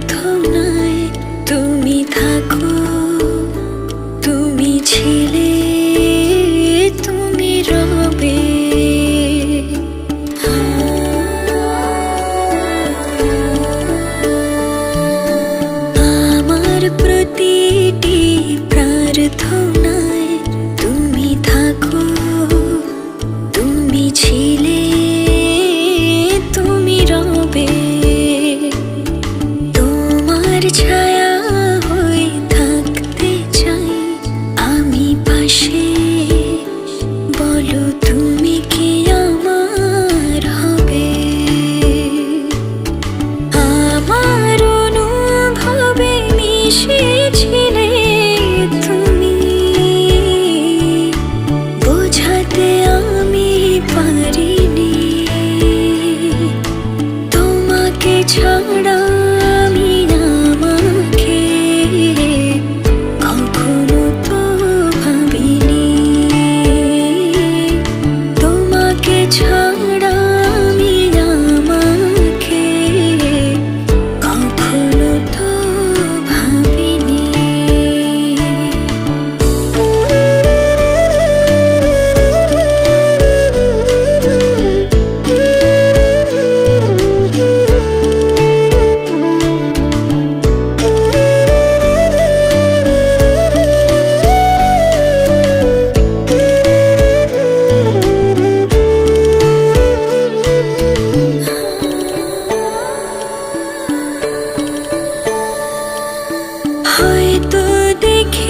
বেদনায় তুমি থাকো তুমি ছিলে তুমি রবে। আমার প্রতিটি প্রার্থনায় তুমি থাকো তুমি ছিলে। হয়তো দেখে